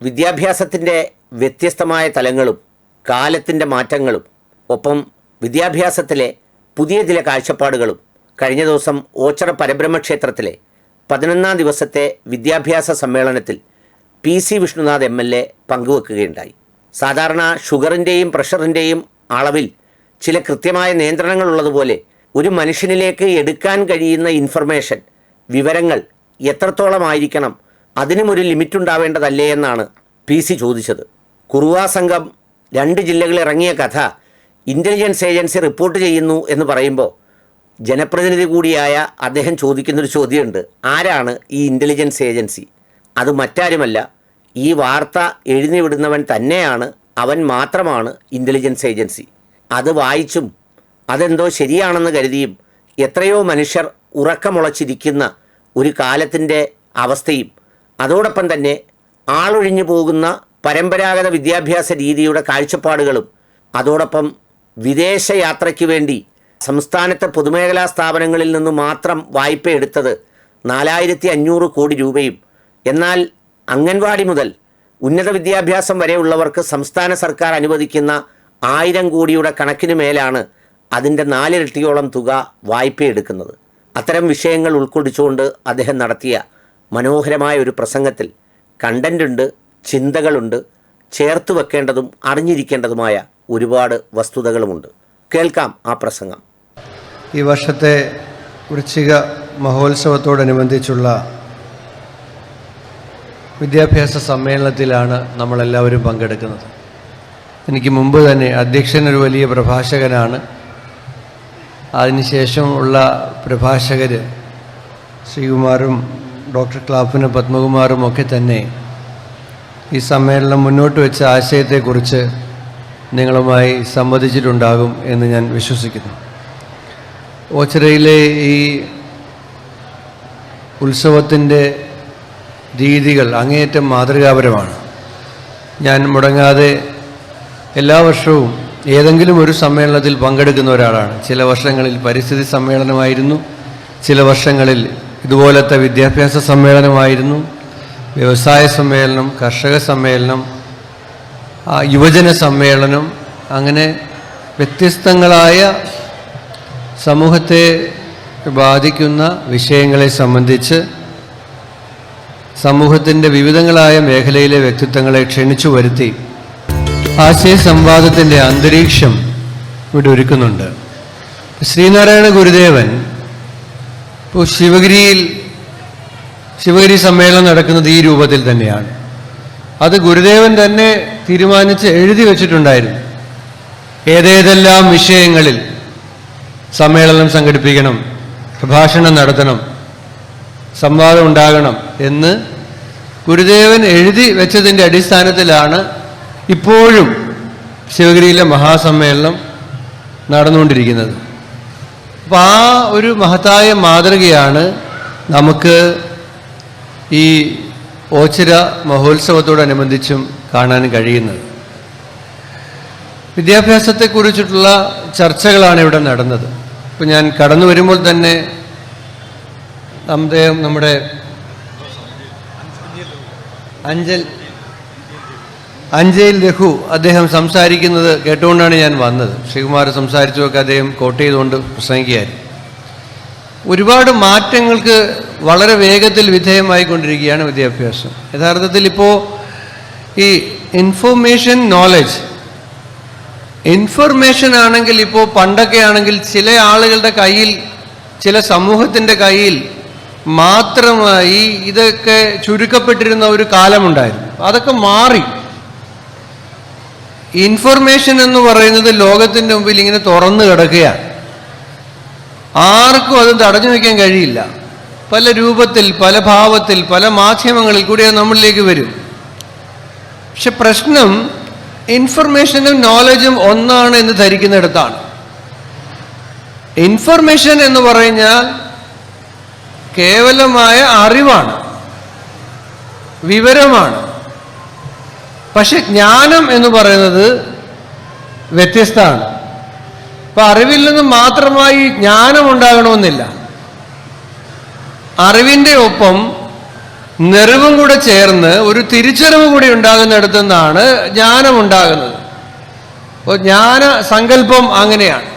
വിദ്യാഭ്യാസത്തിന്റെ വ്യത്യസ്തമായ തലങ്ങളും കാലത്തിന്റെ മാറ്റങ്ങളും ഒപ്പം വിദ്യാഭ്യാസത്തിലെ പുതിയ ചില കാഴ്ചപ്പാടുകളും കഴിഞ്ഞ ദിവസം ഓച്ചറ പരബ്രഹ്മക്ഷേത്രത്തിലെ പതിനൊന്നാം ദിവസത്തെ വിദ്യാഭ്യാസ സമ്മേളനത്തിൽ P C Vishnunath M L A പങ്കുവെക്കുകയുണ്ടായി. സാധാരണ ഷുഗറിന്റെയും പ്രഷറിന്റെയും അളവിൽ ചില കൃത്യമായ നിയന്ത്രണങ്ങൾ ഉള്ളതുപോലെ ഒരു മനുഷ്യനിലേക്ക് എടുക്കാൻ കഴിയുന്ന ഇൻഫർമേഷൻ വിവരങ്ങൾ എത്രത്തോളമായിരിക്കണം അതിനും ഒരു ലിമിറ്റ് ഉണ്ടാവേണ്ടതല്ലേ എന്നാണ് പി സി ചോദിച്ചത്. കുറുവാ സംഘം രണ്ട് ജില്ലകളിൽ ഇറങ്ങിയ കഥ ഇന്റലിജൻസ് ഏജൻസി റിപ്പോർട്ട് ചെയ്യുന്നു എന്ന് പറയുമ്പോൾ ജനപ്രതിനിധി കൂടിയായ അദ്ദേഹം ചോദിക്കുന്നൊരു ചോദ്യമുണ്ട്. ആരാണ് ഈ ഇന്റലിജൻസ് ഏജൻസി അത് മറ്റാരുമല്ല. ഈ വാർത്ത എഴുതി വിടുന്നവൻ തന്നെയാണ്. അവൻ മാത്രമാണ് ഇന്റലിജൻസ് ഏജൻസി അത് വായിച്ചും അതെന്തോ ശരിയാണെന്ന് കരുതിയും എത്രയോ മനുഷ്യർ ഉറക്കമുളച്ചിരിക്കുന്ന ഒരു കാലത്തിന്റെ അവസ്ഥയും അതോടൊപ്പം തന്നെ ആളൊഴിഞ്ഞു പോകുന്ന പരമ്പരാഗത വിദ്യാഭ്യാസ രീതിയുടെ കാഴ്ചപ്പാടുകളും അതോടൊപ്പം വിദേശ യാത്രയ്ക്ക് വേണ്ടി സംസ്ഥാനത്തെ പൊതുമേഖലാ സ്ഥാപനങ്ങളിൽ നിന്ന് മാത്രം വായ്പ എടുത്തത് നാലായിരത്തി അഞ്ഞൂറ് കോടി രൂപയും എന്നാൽ അംഗൻവാടി മുതൽ ഉന്നത വിദ്യാഭ്യാസം വരെയുള്ളവർക്ക് സംസ്ഥാന സർക്കാർ അനുവദിക്കുന്ന ആയിരം കോടിയുടെ കണക്കിന് മേലാണ് അതിന്റെ നാലിരട്ടിയോളം തുക വായ്പയെടുക്കുന്നത് അത്തരം വിഷയങ്ങൾ ഉൾക്കൊള്ളിച്ചുകൊണ്ട് അദ്ദേഹം നടത്തിയ മനോഹരമായ ഒരു പ്രസംഗത്തിൽ കണ്ടന്റുണ്ട് ചിന്തകളുണ്ട് ചേർത്ത് വെക്കേണ്ടതും അറിഞ്ഞിരിക്കേണ്ടതുമായ ഒരുപാട് വസ്തുതകളുമുണ്ട്. കേൾക്കാം ആ പ്രസംഗം. ഈ വർഷത്തെ വൃശ്ചിക മഹോത്സവത്തോടനുബന്ധിച്ചുള്ള വിദ്യാഭ്യാസ സമ്മേളനത്തിലാണ് നമ്മളെല്ലാവരും പങ്കെടുക്കുന്നത്. എനിക്ക് മുമ്പ് തന്നെ അധ്യക്ഷൻ ഒരു വലിയ പ്രഭാഷകനാണ്. അതിനുശേഷം ഉള്ള പ്രഭാഷകർ ശ്രീകുമാറും ഡോക്ടർ ക്ലാഫിനും പത്മകുമാറും ഒക്കെ തന്നെ ഈ സമ്മേളനം മുന്നോട്ട് വെച്ച ആശയത്തെക്കുറിച്ച് നിങ്ങളുമായി സംവദിച്ചിട്ടുണ്ടാകും എന്ന് ഞാൻ വിശ്വസിക്കുന്നു. ഓച്ചിറയിലെ ഈ ഉത്സവത്തിന്റെ രീതികൾ അങ്ങേയറ്റം മാതൃകാപരമാണ്. ഞാൻ മുടങ്ങാതെ എല്ലാ വർഷവും ഏതെങ്കിലും ഒരു സമ്മേളനത്തിൽ പങ്കെടുക്കുന്ന ഒരാളാണ്. ചില വർഷങ്ങളിൽ പരിസ്ഥിതി സമ്മേളനമായിരുന്നു ചില വർഷങ്ങളിൽ ഇതുപോലത്തെ വിദ്യാഭ്യാസ സമ്മേളനമായിരുന്നു വ്യവസായ സമ്മേളനം കർഷക സമ്മേളനം യുവജന സമ്മേളനം അങ്ങനെ വ്യത്യസ്തങ്ങളായ സമൂഹത്തെ ബാധിക്കുന്ന വിഷയങ്ങളെ സംബന്ധിച്ച് സമൂഹത്തിന്റെ വിവിധങ്ങളായ മേഖലയിലെ വ്യക്തിത്വങ്ങളെ ക്ഷണിച്ചു വരുത്തി ആശയ സംവാദത്തിന്റെ അന്തരീക്ഷം ഇവിടെ ഒരുക്കുന്നുണ്ട്. ശ്രീനാരായണ ഗുരുദേവൻ ശിവഗിരിയിൽ ശിവഗിരി സമ്മേളനം നടക്കുന്നത് ഈ രൂപത്തിൽ തന്നെയാണ്. അത് ഗുരുദേവൻ തന്നെ തീരുമാനിച്ച് എഴുതി വച്ചിട്ടുണ്ടായിരുന്നു. ഏതേതെല്ലാം വിഷയങ്ങളിൽ സമ്മേളനം സംഘടിപ്പിക്കണം പ്രഭാഷണം നടത്തണം സംവാദം ഉണ്ടാകണം എന്ന് ഗുരുദേവൻ എഴുതി വെച്ചതിന്റെ അടിസ്ഥാനത്തിലാണ് ഇപ്പോഴും ശിവഗിരിയിലെ മഹാസമ്മേളനം നടന്നുകൊണ്ടിരിക്കുന്നത്. അപ്പോൾ ആ ഒരു മഹത്തായ മാതൃകയാണ് നമുക്ക് ഈ ഓച്ചിര മഹോത്സവത്തോടനുബന്ധിച്ചും കാണാൻ കഴിയുന്നത്. വിദ്യാഭ്യാസത്തെക്കുറിച്ചിട്ടുള്ള ചർച്ചകളാണ് ഇവിടെ നടന്നത്. ഇപ്പം ഞാൻ കടന്നു വരുമ്പോൾ തന്നെ അദ്ദേഹം നമ്മുടെ അഞ്ചൽ അഞ്ചയിൽ രഘു അദ്ദേഹം സംസാരിക്കുന്നത് കേട്ടുകൊണ്ടാണ് ഞാൻ വന്നത്. ശ്രീകുമാർ സംസാരിച്ചതൊക്കെ അദ്ദേഹം കോട്ട് ചെയ്തുകൊണ്ട് പ്രസംഗിക്കുകയായിരുന്നു. ഒരുപാട് മാറ്റങ്ങൾക്ക് വളരെ വേഗത്തിൽ വിധേയമായിക്കൊണ്ടിരിക്കുകയാണ് വിദ്യാഭ്യാസം. യഥാർത്ഥത്തിൽ ഇപ്പോൾ ഈ ഇൻഫോർമേഷൻ നോളജ് ഇൻഫർമേഷൻ ആണെങ്കിൽ ഇപ്പോൾ പണ്ടൊക്കെ ആണെങ്കിൽ ചില ആളുകളുടെ കയ്യിൽ ചില സമൂഹത്തിന്റെ കയ്യിൽ മാത്രമായി ഇതൊക്കെ ചുരുക്കപ്പെട്ടിരുന്ന ഒരു കാലമുണ്ടായിരുന്നു. അതൊക്കെ മാറി. ഇൻഫർമേഷൻ എന്ന് പറയുന്നത് ലോകത്തിന്റെ മുമ്പിൽ ഇങ്ങനെ തുറന്നു കിടക്കുകയാണ്. ആർക്കും അത് തടഞ്ഞു വയ്ക്കാൻ കഴിയില്ല. പല രൂപത്തിൽ പല ഭാവത്തിൽ പല മാധ്യമങ്ങളിൽ കൂടി അത് നമ്മളിലേക്ക് വരും. പക്ഷെ പ്രശ്നം ഇൻഫർമേഷനും നോളജും ഒന്നാണ് എന്ന് ധരിക്കുന്നിടത്താണ്. ഇൻഫർമേഷൻ എന്ന് പറഞ്ഞാൽ കേവലമായ അറിവാണ്. വിവരമാണ്. പക്ഷെ ജ്ഞാനം എന്ന് പറയുന്നത് വ്യത്യസ്തമാണ്. അപ്പൊ അറിവിൽ നിന്ന് മാത്രമായി ജ്ഞാനം ഉണ്ടാകണമെന്നില്ല. അറിവിന്റെ ഒപ്പം നിറവും കൂടെ ചേർന്ന് ഒരു തിരിച്ചറിവ് കൂടി ഉണ്ടാകുന്നിടത്തു നിന്നാണ് ജ്ഞാനം ഉണ്ടാകുന്നത്. അപ്പോൾ ജ്ഞാന സങ്കല്പം അങ്ങനെയാണ്.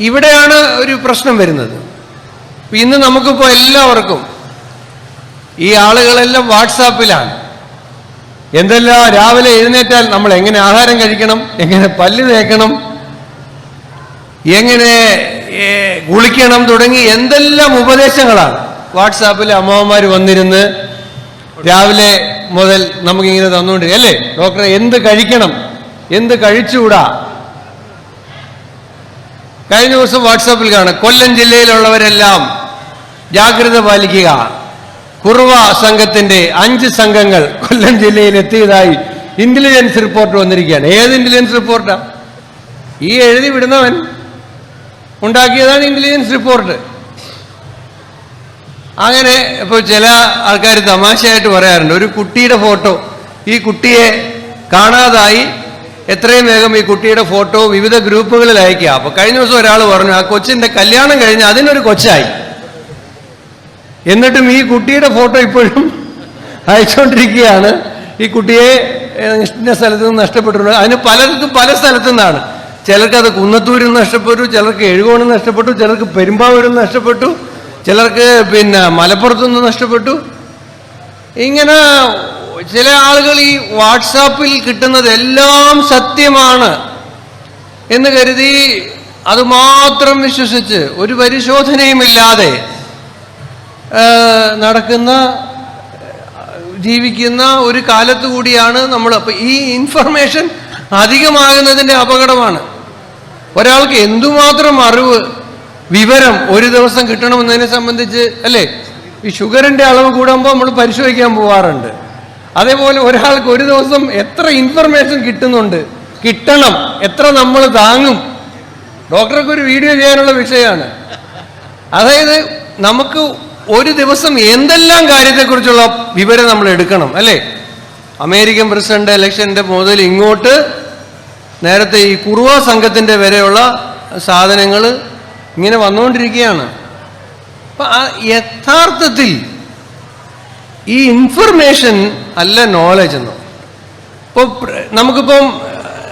ഇവിടെയാണ് ഒരു പ്രശ്നം വരുന്നത്. ഇപ്പൊ ഇന്ന് നമുക്കിപ്പോൾ എല്ലാവർക്കും ഈ ആളുകളെല്ലാം വാട്സാപ്പിലാണ്. എന്തെല്ലാം രാവിലെ എഴുന്നേറ്റാൽ നമ്മൾ എങ്ങനെ ആഹാരം കഴിക്കണം? എങ്ങനെ പല്ല് തേക്കണം? എങ്ങനെ കുളിക്കണം തുടങ്ങി എന്തെല്ലാം ഉപദേശങ്ങളാണ്. വാട്സാപ്പിൽ അമ്മമാർ വന്നിരുന്ന് രാവിലെ മുതൽ നമുക്കിങ്ങനെ തന്നുകൊണ്ടിരിക്കും. അല്ലേ? ഡോക്ടറെ എന്ത് കഴിക്കണം? എന്ത് കഴിച്ചുകൂടാ? കഴിഞ്ഞ ദിവസം വാട്സാപ്പിൽ കാണാം. കൊല്ലം ജില്ലയിലുള്ളവരെല്ലാം ജാഗ്രത പാലിക്കുക. കുറുവ സംഘത്തിന്റെ അഞ്ച് സംഘങ്ങൾ കൊല്ലം ജില്ലയിൽ എത്തിയതായി ഇന്റലിജൻസ് റിപ്പോർട്ട് വന്നിരിക്കുകയാണ്. ഏത് ഇന്റലിജൻസ് റിപ്പോർട്ടാ ഈ എഴുതി വിടുന്നവൻ ഉണ്ടാക്കിയതാണ് ഇന്റലിജൻസ് റിപ്പോർട്ട് അങ്ങനെ ഇപ്പോൾ ചില ആൾക്കാർ തമാശയായിട്ട് പറയാറുണ്ട്. ഒരു കുട്ടിയുടെ ഫോട്ടോ ഈ കുട്ടിയെ കാണാതായി എത്രയും വേഗം ഈ കുട്ടിയുടെ ഫോട്ടോ വിവിധ ഗ്രൂപ്പുകളിൽ അയക്കുക. അപ്പൊ കഴിഞ്ഞ ദിവസം ഒരാൾ പറഞ്ഞു ആ കൊച്ചിന്റെ കല്യാണം കഴിഞ്ഞ് അതിനൊരു കൊച്ചായി. എന്നിട്ടും ഈ കുട്ടിയുടെ ഫോട്ടോ ഇപ്പോഴും അയച്ചുകൊണ്ടിരിക്കുകയാണ് ഈ കുട്ടിയെ ഇന്ന സ്ഥലത്ത് നിന്ന് നഷ്ടപ്പെട്ടിട്ടുണ്ട്. അതിന് പലർക്കും പല സ്ഥലത്തു നിന്നാണ്. ചിലർക്ക് അത് കുന്നത്തൂരിൽ നഷ്ടപ്പെട്ടു ചിലർക്ക് എഴുകോണിൽ നഷ്ടപ്പെട്ടു ചിലർക്ക് പെരുമ്പാവൂരിൽ നഷ്ടപ്പെട്ടു ചിലർക്ക് പിന്നെ മലപ്പുറത്തു നിന്ന് നഷ്ടപ്പെട്ടു. ഇങ്ങനെ ചില ആളുകൾ ഈ വാട്സാപ്പിൽ കിട്ടുന്നതെല്ലാം സത്യമാണ് എന്ന് കരുതി അത് മാത്രം വിശ്വസിച്ച് ഒരു പരിശോധനയുമില്ലാതെ നടക്കുന്ന ജീവിക്കുന്ന ഒരു കാലത്ത് കൂടിയാണ് നമ്മൾ അപ്പൊ ഈ ഇൻഫർമേഷൻ അധികമാകുന്നതിന്റെ അപകടമാണ്. ഒരാൾക്ക് എന്തുമാത്രം അറിവ് വിവരം ഒരു ദിവസം കിട്ടണമെന്നതിനെ സംബന്ധിച്ച് അല്ലേ? ഈ ഷുഗറിന്റെ അളവ് കൂടുമ്പോൾ നമ്മൾ പരിശോധിക്കാൻ പോവാറുണ്ട്. അതേപോലെ ഒരാൾക്ക് ഒരു ദിവസം എത്ര ഇൻഫർമേഷൻ കിട്ടുന്നുണ്ട് കിട്ടണം എത്ര നമ്മൾ താങ്ങും. ഡോക്ടർക്ക് ഒരു വീഡിയോ ചെയ്യാനുള്ള വിഷയമാണ്. അതായത് നമുക്ക് ഒരു ദിവസം എന്തെല്ലാം കാര്യത്തെക്കുറിച്ചുള്ള വിവരം നമ്മൾ എടുക്കണം അല്ലേ? അമേരിക്കൻ പ്രസിഡന്റ് ഇലക്ഷന്റെ മുതൽ ഇങ്ങോട്ട് നേരത്തെ ഈ കുറുവ സംഘത്തിന്റെ വരെയുള്ള സാധനങ്ങൾ ഇങ്ങനെ വന്നുകൊണ്ടിരിക്കുകയാണ്. അപ്പൊ ആ യഥാർത്ഥത്തിൽ ഈ ഇൻഫർമേഷൻ അല്ല നോളജ് എന്ന്. ഇപ്പോൾ നമുക്കിപ്പം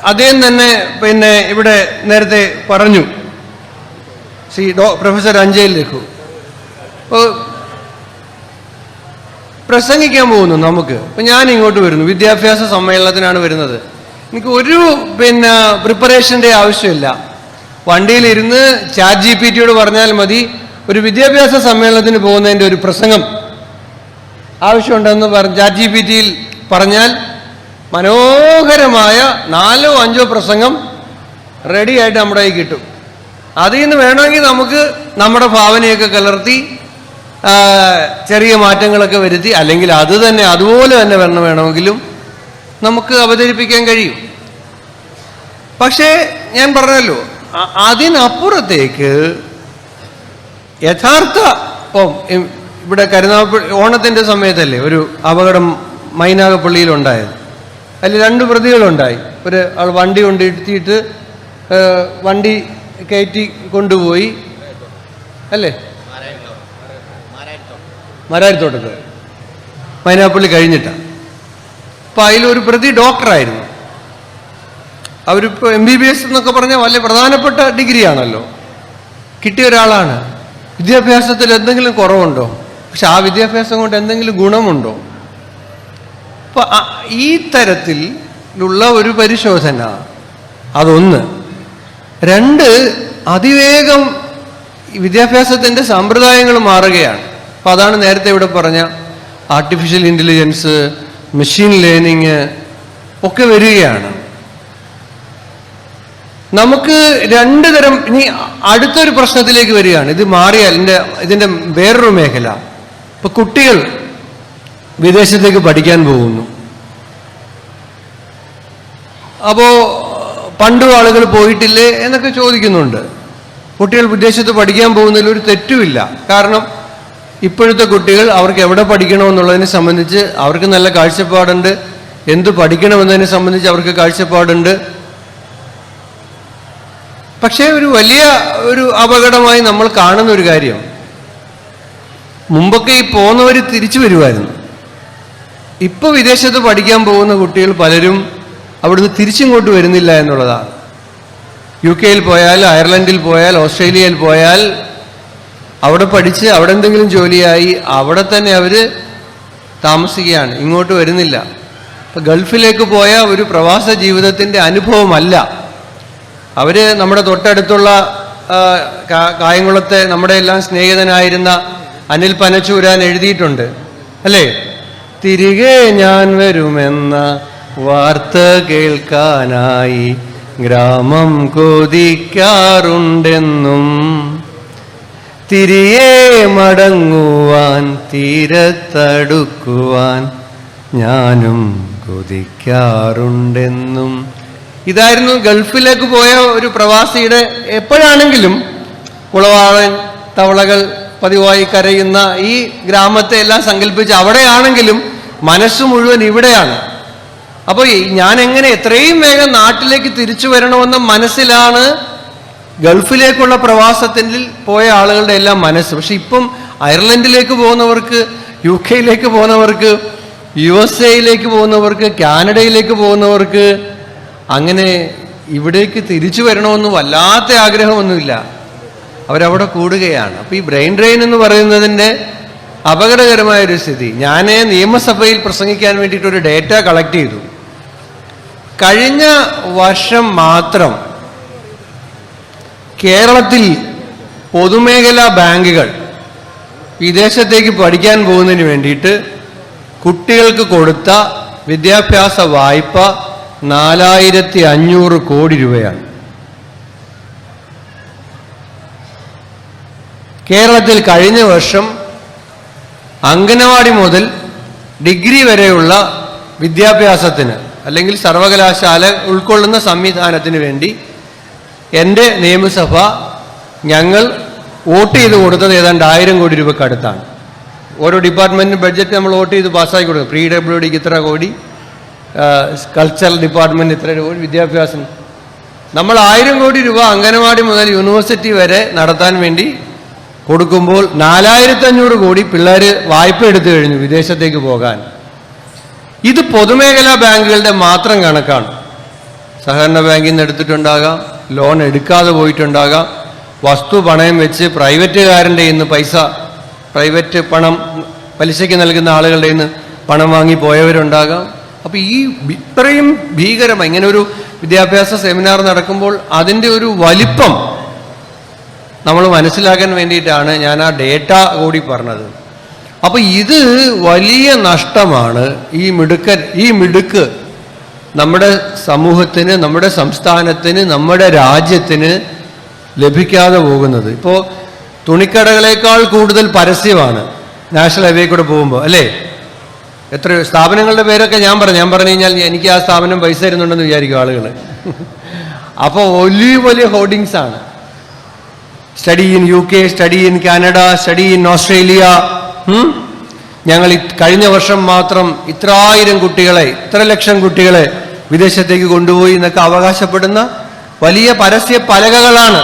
അദ്ദേഹം തന്നെ പിന്നെ ഇവിടെ നേരത്തെ പറഞ്ഞു. ശ്രീ ഡോ പ്രൊഫസർ അഞ്ജയിൽ ലഘു ഇപ്പോൾ പ്രസംഗിക്കാൻ പോകുന്നു നമുക്ക്. ഇപ്പം ഞാൻ ഇങ്ങോട്ട് വരുന്നു. വിദ്യാഭ്യാസ സമ്മേളനത്തിനാണ് വരുന്നത്. എനിക്ക് ഒരു പിന്നെ പ്രിപ്പറേഷന്റെ ആവശ്യമില്ല. വണ്ടിയിലിരുന്ന് ചാറ്റ് ജി പി ടിയോട് പറഞ്ഞാൽ മതി ഒരു വിദ്യാഭ്യാസ സമ്മേളനത്തിന് പോകുന്നതിന്റെ ഒരു പ്രസംഗം ആവശ്യമുണ്ടെന്ന് പറഞ്ഞ് ചാറ്റ് ജി പി ടിയിൽ പറഞ്ഞാൽ മനോഹരമായ നാലോ അഞ്ചോ പ്രസംഗം റെഡിയായിട്ട് നമ്മുടെ കിട്ടും. അതിൽ നിന്ന് വേണമെങ്കിൽ നമുക്ക് നമ്മുടെ ഭാവനയൊക്കെ കലർത്തി ചെറിയ മാറ്റങ്ങളൊക്കെ വരുത്തി അല്ലെങ്കിൽ അത് തന്നെ അതുപോലെ തന്നെ വരണം വേണമെങ്കിലും നമുക്ക് അവതരിപ്പിക്കാൻ കഴിയും. പക്ഷേ ഞാൻ പറഞ്ഞല്ലോ അതിനപ്പുറത്തേക്ക് യഥാർത്ഥ ഇപ്പം ഇവിടെ കരുനാഗപ്പള്ളി ഓണത്തിന്റെ സമയത്തല്ലേ ഒരു അപകടം മൈനാഗപ്പള്ളിയിൽ ഉണ്ടായത്. അതിൽ രണ്ട് പ്രതികളുണ്ടായി. ഒരു ആൾ വണ്ടി കൊണ്ട് ഇരുത്തിയിട്ട് വണ്ടി കയറ്റി കൊണ്ടുപോയി. അല്ലേ? മരാരിത്തോട്ടത്ത് മൈനാപ്പള്ളി കഴിഞ്ഞിട്ടാണ് അപ്പം അതിലൊരു പ്രതി ഡോക്ടറായിരുന്നു. അവരിപ്പോൾ എം ബി ബി എസ് എന്നൊക്കെ പറഞ്ഞാൽ വലിയ പ്രധാനപ്പെട്ട ഡിഗ്രിയാണല്ലോ. കിട്ടിയ ഒരാളാണ്. വിദ്യാഭ്യാസത്തിൽ എന്തെങ്കിലും കുറവുണ്ടോ? പക്ഷെ ആ വിദ്യാഭ്യാസം കൊണ്ട് എന്തെങ്കിലും ഗുണമുണ്ടോ? അപ്പം ഈ തരത്തിലുള്ള ഒരു പരിശോധന അതൊന്ന്. രണ്ട് അതിവേഗം വിദ്യാഭ്യാസത്തിന്റെ സമ്പ്രദായങ്ങൾ മാറുകയാണ്. അപ്പൊ അതാണ് നേരത്തെ ഇവിടെ പറഞ്ഞ ആർട്ടിഫിഷ്യൽ ഇന്റലിജൻസ് മെഷീൻ ലേണിങ് ഒക്കെ വരികയാണ്. നമുക്ക് രണ്ട് തരം ഇനി അടുത്തൊരു പ്രശ്നത്തിലേക്ക് വരികയാണ്. ഇത് മാറിയാൽ ഇതിന്റെ ഇതിന്റെ വേറൊരു മേഖല. ഇപ്പൊ കുട്ടികൾ വിദേശത്തേക്ക് പഠിക്കാൻ പോകുന്നു. അപ്പോ പണ്ടും ആളുകൾ പോയിട്ടില്ലേ എന്നൊക്കെ ചോദിക്കുന്നുണ്ട്. കുട്ടികൾ വിദേശത്ത് പഠിക്കാൻ പോകുന്നതിൽ ഒരു തെറ്റുമില്ല. കാരണം ഇപ്പോഴത്തെ കുട്ടികൾ അവർക്ക് എവിടെ പഠിക്കണമെന്നുള്ളതിനെ സംബന്ധിച്ച് അവർക്ക് നല്ല കാഴ്ചപ്പാടുണ്ട്. എന്ത് പഠിക്കണമെന്നതിനെ സംബന്ധിച്ച് അവർക്ക് കാഴ്ചപ്പാടുണ്ട്. പക്ഷേ ഒരു വലിയ ഒരു അപകടമായി നമ്മൾ കാണുന്ന ഒരു കാര്യം മുമ്പൊക്കെ ഈ പോകുന്നവർ തിരിച്ചു വരുമായിരുന്നു ഇപ്പൊ വിദേശത്ത് പഠിക്കാൻ പോകുന്ന കുട്ടികൾ പലരും അവിടുന്ന് തിരിച്ചിങ്ങോട്ട് വരുന്നില്ല എന്നുള്ളതാണ്. യു കെയിൽ പോയാൽ അയർലൻഡിൽ പോയാൽ ഓസ്ട്രേലിയയിൽ പോയാൽ അവിടെ പഠിച്ച് അവിടെ എന്തെങ്കിലും ജോലിയായി അവിടെ തന്നെ അവർ താമസിക്കുകയാണ്. ഇങ്ങോട്ട് വരുന്നില്ല. ഇപ്പൊ ഗൾഫിലേക്ക് പോയ ഒരു പ്രവാസ ജീവിതത്തിന്റെ അനുഭവമല്ല. അവർ നമ്മുടെ തൊട്ടടുത്തുള്ള കായംകുളത്തെ നമ്മുടെ എല്ലാം സ്നേഹിതനായിരുന്ന അനിൽ പനച്ചൂരാൻ എഴുതിയിട്ടുണ്ട്. അല്ലേ? തിരികെ ഞാൻ വരുമെന്ന വാർത്ത കേൾക്കാനായി ഗ്രാമം കൊതിക്കാറുണ്ടെന്നും തിരികെ മടങ്ങുവാൻ തീരത്തടുക്കുവാൻ ഞാനും കൊതിക്കാറുണ്ടെന്നും. ഇതായിരുന്നു ഗൾഫിലേക്ക് പോയ ഒരു പ്രവാസിയുടെ എപ്പോഴാണെങ്കിലും കുളവാളൻ തവളകൾ പതിവായി കരയുന്ന ഈ ഗ്രാമത്തെ എല്ലാം സങ്കല്പിച്ച് അവിടെയാണെങ്കിലും മനസ്സ് മുഴുവൻ ഇവിടെയാണ്. അപ്പോൾ ഞാൻ എങ്ങനെ എത്രയും വേഗം നാട്ടിലേക്ക് തിരിച്ചു വരണമെന്ന മനസ്സിലാണ് ഗൾഫിലേക്കുള്ള പ്രവാസത്തിൽ പോയ ആളുകളുടെ എല്ലാം മനസ്സ്. പക്ഷെ ഇപ്പം അയർലൻഡിലേക്ക് പോകുന്നവർക്ക് യു കെയിലേക്ക് പോകുന്നവർക്ക് യു എസ് എയിലേക്ക് പോകുന്നവർക്ക് കാനഡയിലേക്ക് പോകുന്നവർക്ക് അങ്ങനെ ഇവിടേക്ക് തിരിച്ചു വരണമെന്ന് വല്ലാത്ത ആഗ്രഹമൊന്നുമില്ല. അവരവിടെ കൂടുകയാണ്. അപ്പോൾ ഈ ബ്രെയിൻ ഡ്രെയിൻ എന്ന് പറയുന്നതിന്റെ അപകടകരമായ ഒരു സ്ഥിതി. ഞാൻ നിയമസഭയിൽ പ്രസംഗിക്കാൻ വേണ്ടിയിട്ട് ഒരു ഡേറ്റ കളക്ട് ചെയ്തു. കഴിഞ്ഞ വർഷം മാത്രം കേരളത്തിൽ പൊതുമേഖലാ ബാങ്കുകൾ വിദേശത്തേക്ക് പഠിക്കാൻ പോകുന്നതിന് വേണ്ടിയിട്ട് കുട്ടികൾക്ക് കൊടുത്ത വിദ്യാഭ്യാസ വായ്പ നാലായിരത്തി അഞ്ഞൂറ് കോടി രൂപയാണ്. കേരളത്തിൽ കഴിഞ്ഞ വർഷം അംഗനവാടി മുതൽ ഡിഗ്രി വരെയുള്ള വിദ്യാഭ്യാസത്തിന് അല്ലെങ്കിൽ സർവകലാശാല ഉൾക്കൊള്ളുന്ന സംവിധാനത്തിന് വേണ്ടി എന്റെ നിയമസഭ ഞങ്ങൾ വോട്ട് ചെയ്ത് കൊടുത്തത് ഏതാണ്ട് ആയിരം കോടി രൂപയ്ക്ക് അടുത്താണ്. ഓരോ ഡിപ്പാർട്ട്മെന്റിന് ബഡ്ജറ്റ് നമ്മൾ വോട്ട് ചെയ്ത് പാസ്സാക്കി കൊടുക്കും. പ്രീ ഡബ്ല്യു ഡിക്ക് ഇത്ര കോടി കൾച്ചറൽ ഡിപ്പാർട്ട്മെന്റ് ഇത്ര കോടി വിദ്യാഭ്യാസം. നമ്മൾ ആയിരം കോടി രൂപ അംഗനവാടി മുതൽ യൂണിവേഴ്സിറ്റി വരെ നടത്താൻ വേണ്ടി കൊടുക്കുമ്പോൾ നാലായിരത്തി അഞ്ഞൂറ് കോടി പിള്ളേർ വായ്പ എടുത്തു കഴിഞ്ഞു വിദേശത്തേക്ക് പോകാൻ. ഇത് പൊതുമേഖലാ ബാങ്കുകളുടെ മാത്രം കണക്കാണ്. സഹകരണ ബാങ്കിൽ നിന്ന് എടുത്തിട്ടുണ്ടാകാം. ലോൺ എടുക്കാതെ പോയിട്ടുണ്ടാകാം. വസ്തു പണയം വെച്ച് പ്രൈവറ്റുകാരന്റെ ഇന്ന് പൈസ പ്രൈവറ്റ് പണം പലിശയ്ക്ക് നൽകുന്ന ആളുകളുടെ ഇന്ന് പണം വാങ്ങി പോയവരുണ്ടാകാം. അപ്പോൾ ഈ ഇത്രയും ഭീകരമായി ഇങ്ങനെ ഒരു വിദ്യാഭ്യാസ സെമിനാർ നടക്കുമ്പോൾ അതിന്റെ ഒരു വലിപ്പം നമ്മൾ മനസ്സിലാക്കാൻ വേണ്ടിയിട്ടാണ് ഞാൻ ആ ഡേറ്റ കൂടി പറഞ്ഞത്. അപ്പോൾ ഇത് വലിയ നഷ്ടമാണ് ഈ മിടുക്കൻ ഈ മിടുക്ക് നമ്മുടെ സമൂഹത്തിന് നമ്മുടെ സംസ്ഥാനത്തിന് നമ്മുടെ രാജ്യത്തിന് ലഭിക്കാതെ പോകുന്നത്. ഇപ്പോൾ തുണിക്കടകളേക്കാൾ കൂടുതൽ പരസ്യമാണ് നാഷണൽ ഹൈവേ കൂടെ പോകുമ്പോൾ അല്ലേ? എത്ര സ്ഥാപനങ്ങളുടെ പേരൊക്കെ ഞാൻ പറഞ്ഞു. ഞാൻ പറഞ്ഞു കഴിഞ്ഞാൽ എനിക്ക് ആ സ്ഥാപനം പൈസ തരുന്നുണ്ടെന്ന് വിചാരിക്കും ആളുകൾ അപ്പോൾ വലിയ വലിയ ഹോർഡിങ്സ് ആണ്. Study in U K study in Canada study in Australia ഞങ്ങൾ കഴിഞ്ഞ വർഷം മാത്രം ഇത്രായിരം കുട്ടികളെ ഇത്ര ലക്ഷം കുട്ടികളെ വിദേശത്തേക്ക് കൊണ്ടുപോയി എന്നൊക്കെ അവകാശപ്പെടുന്ന വലിയ പരസ്യ പലകകളാണ്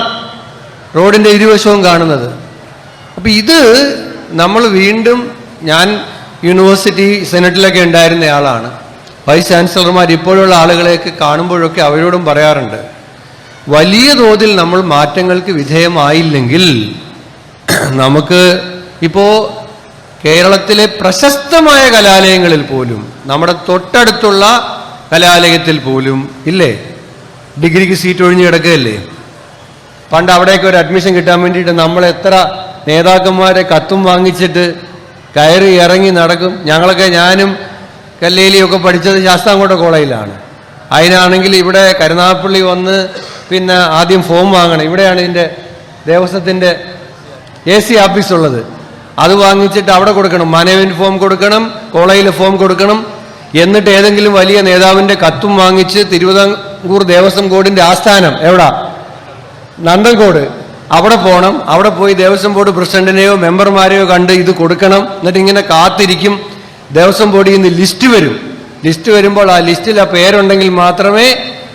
റോഡിന്റെ ഇരുവശവും കാണുന്നത്. അപ്പൊ ഇത് നമ്മൾ വീണ്ടും ഞാൻ യൂണിവേഴ്സിറ്റി സെനറ്റിലൊക്കെ ഉണ്ടായിരുന്ന ആളാണ്. വൈസ് ചാൻസലർമാർ ഇപ്പോഴുള്ള ആളുകളെയൊക്കെ കാണുമ്പോഴൊക്കെ അവരോടും പറയാറുണ്ട് വലിയ തോതിൽ നമ്മൾ മാറ്റങ്ങൾക്ക് വിധേയമായില്ലെങ്കിൽ നമുക്ക് ഇപ്പോൾ കേരളത്തിലെ പ്രശസ്തമായ കലാലയങ്ങളിൽ പോലും നമ്മുടെ തൊട്ടടുത്തുള്ള കലാലയത്തിൽ പോലും ഇല്ലേ? ഡിഗ്രിക്ക് സീറ്റ് ഒഴിഞ്ഞ് കിടക്കുകയല്ലേ? പണ്ട് അവിടേക്ക് ഒരു അഡ്മിഷൻ കിട്ടാൻ വേണ്ടിയിട്ട് നമ്മൾ എത്ര നേതാക്കന്മാരെ കത്തും വാങ്ങിച്ചിട്ട് കയറി ഇറങ്ങി നടക്കും. ഞങ്ങളൊക്കെ ഞാനും കല്ലേലിയൊക്കെ പഠിച്ചത് ശാസ്താംകോട്ട കോളേജിലാണ്. അതിനാണെങ്കിൽ ഇവിടെ കരുനാഗപ്പള്ളി വന്ന് പിന്നെ ആദ്യം ഫോം വാങ്ങണം. ഇവിടെയാണ് ഇതിന്റെ ദേവസ്വത്തിന്റെ എ സി ഓഫീസ് ഉള്ളത്. അത് വാങ്ങിച്ചിട്ട് അവിടെ കൊടുക്കണം. മനവിൻ ഫോം കൊടുക്കണം കോളേജിൽ ഫോം കൊടുക്കണം. എന്നിട്ട് ഏതെങ്കിലും വലിയ നേതാവിന്റെ കത്തും വാങ്ങിച്ച് തിരുവിതാംകൂർ ദേവസ്വം ബോർഡിന്റെ ആസ്ഥാനം എവിടാ? നന്ദൻകോട്. അവിടെ പോകണം അവിടെ പോയി ദേവസ്വം ബോർഡ് പ്രസിഡന്റിനെയോ മെമ്പർമാരെയോ കണ്ട് ഇത് കൊടുക്കണം. എന്നിട്ട് ഇങ്ങനെ കാത്തിരിക്കും. ദേവസ്വം ബോർഡിൽ നിന്ന് ലിസ്റ്റ് വരും. ലിസ്റ്റ് വരുമ്പോൾ ആ ലിസ്റ്റിൽ ആ പേരുണ്ടെങ്കിൽ മാത്രമേ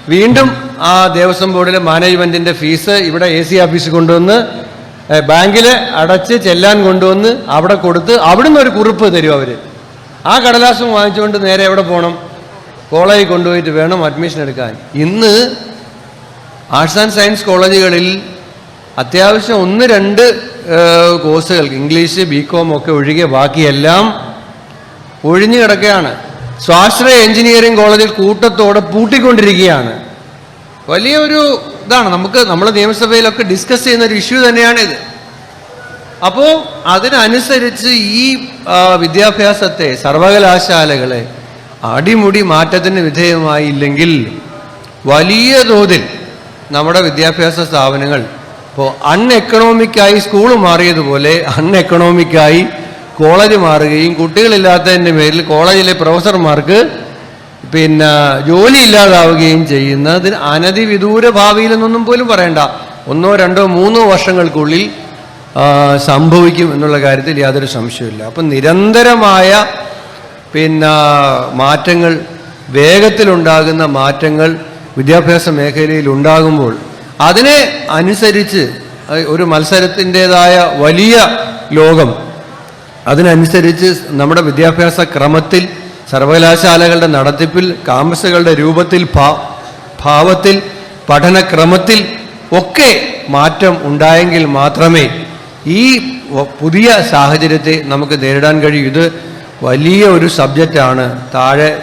വീണ്ടും ആ ദേവസ്വം ബോർഡിലെ മാനേജ്മെന്റിന്റെ ഫീസ് ഇവിടെ എ സി ഓഫീസിൽ കൊണ്ടുവന്ന് ബാങ്കിൽ അടച്ച് ചെല്ലാൻ കൊണ്ടുവന്ന് അവിടെ കൊടുത്ത് അവിടുന്ന് ഒരു കുറിപ്പ് തരും അവർ ആ കടലാസും വാങ്ങിച്ചുകൊണ്ട് നേരെ എവിടെ പോകണം കോളേജിൽ കൊണ്ടുപോയിട്ട് വേണം അഡ്മിഷൻ എടുക്കാൻ. ഇന്ന് ആർട്സ് ആൻഡ് സയൻസ് കോളേജുകളിൽ അത്യാവശ്യം ഒന്ന് രണ്ട് കോഴ്സുകൾക്ക് ഇംഗ്ലീഷ് ബി കോം ഒക്കെ ഒഴികെ ബാക്കിയെല്ലാം ഒഴിഞ്ഞു കിടക്കുകയാണ്. സ്വാശ്രയ എഞ്ചിനീയറിംഗ് കോളേജിൽ കൂട്ടത്തോടെ പൂട്ടിക്കൊണ്ടിരിക്കുകയാണ്. വലിയൊരു ഇതാണ്. നമുക്ക് നമ്മുടെ നിയമസഭയിലൊക്കെ ഡിസ്കസ് ചെയ്യുന്ന ഒരു ഇഷ്യൂ തന്നെയാണിത്. അപ്പോൾ അതിനനുസരിച്ച് ഈ വിദ്യാഭ്യാസത്തെ സർവകലാശാലകളെ അടിമുടി മാറ്റത്തിന് വിധേയമായില്ലെങ്കിൽ വലിയ തോതിൽ നമ്മുടെ വിദ്യാഭ്യാസ സ്ഥാപനങ്ങൾ ഇപ്പോൾ അൺഎക്കണോമിക്കായി സ്കൂൾ മാറിയതുപോലെ അൺ അൺഎക്കണോമിക്കായി കോളേജ് മാറുകയും കുട്ടികളില്ലാത്തതിന്റെ പേരിൽ കോളേജിലെ പ്രൊഫസർമാർക്ക് പിന്നെ ജോലി ഇല്ലാതാവുകയും ചെയ്യുന്നതിന് അനധിവിദൂര ഭാവിയിൽ നിന്നൊന്നും പോലും പറയണ്ട. ഒന്നോ രണ്ടോ മൂന്നോ വർഷങ്ങൾക്കുള്ളിൽ സംഭവിക്കും എന്നുള്ള കാര്യത്തിൽ യാതൊരു സംശയമില്ല അപ്പം നിരന്തരമായ പിന്നെ മാറ്റങ്ങൾ വേഗത്തിലുണ്ടാകുന്ന മാറ്റങ്ങൾ വിദ്യാഭ്യാസ മേഖലയിൽ ഉണ്ടാകുമ്പോൾ അതിനെ അനുസരിച്ച് ഒരു മത്സരത്തിന്റെതായ വലിയ ലോകം അതിനനുസരിച്ച് നമ്മുടെ വിദ്യാഭ്യാസ ക്രമത്തിൽ സർവകലാശാലകളുടെ നടത്തിപ്പിൽ കാമ്പസുകളുടെ രൂപത്തിൽ ഭാ- ഭാവത്തിൽ പഠനക്രമത്തിൽ ഒക്കെ മാറ്റം ഉണ്ടായെങ്കിൽ മാത്രമേ ഈ പുതിയ സാഹചര്യത്തെ നമുക്ക് നേരിടാൻ കഴിയും. ഇത് വലിയ ഒരു സബ്ജക്റ്റാണ് താഴെ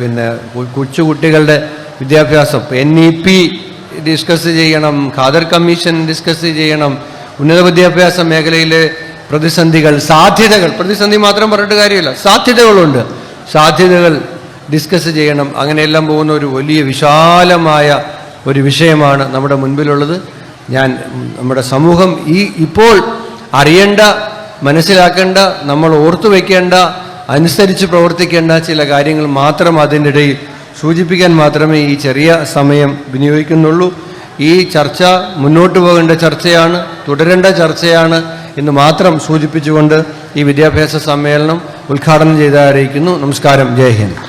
പിന്നെ കൊച്ചുകുട്ടികളുടെ വിദ്യാഭ്യാസം. എൻ ഇ പി ഡിസ്കസ് ചെയ്യണം. ഖാദർ കമ്മീഷൻ ഡിസ്കസ് ചെയ്യണം. ഉന്നത വിദ്യാഭ്യാസ മേഖലയിലെ പ്രതിസന്ധികൾ സാധ്യതകൾ. പ്രതിസന്ധി മാത്രം പറഞ്ഞിട്ട് കാര്യമില്ല. സാധ്യതകളുണ്ട്. സാധ്യതകൾ ഡിസ്കസ് ചെയ്യണം. അങ്ങനെയെല്ലാം പോകുന്ന ഒരു വലിയ വിശാലമായ ഒരു വിഷയമാണ് നമ്മുടെ മുൻപിലുള്ളത്. ഞാൻ നമ്മുടെ സമൂഹം ഈ ഇപ്പോൾ അറിയേണ്ട മനസ്സിലാക്കേണ്ട നമ്മൾ ഓർത്തു വയ്ക്കേണ്ട അനുസരിച്ച് പ്രവർത്തിക്കേണ്ട ചില കാര്യങ്ങൾ മാത്രം അതിന്റെ ഇടയിൽ സൂചിപ്പിക്കാൻ മാത്രമേ ഈ ചെറിയ സമയം വിനിയോഗിക്കുന്നുള്ളൂ. ഈ ചർച്ച മുന്നോട്ട് പോകേണ്ട ചർച്ചയാണ് തുടരേണ്ട ചർച്ചയാണ് എന്ന് മാത്രം സൂചിപ്പിച്ചുകൊണ്ട് ഈ വിദ്യാഭ്യാസ സമ്മേളനം ഉദ്ഘാടനം ചെയ്ത് അറിയിക്കുന്നു നമസ്കാരം. ജയ് ഹിന്ദ്.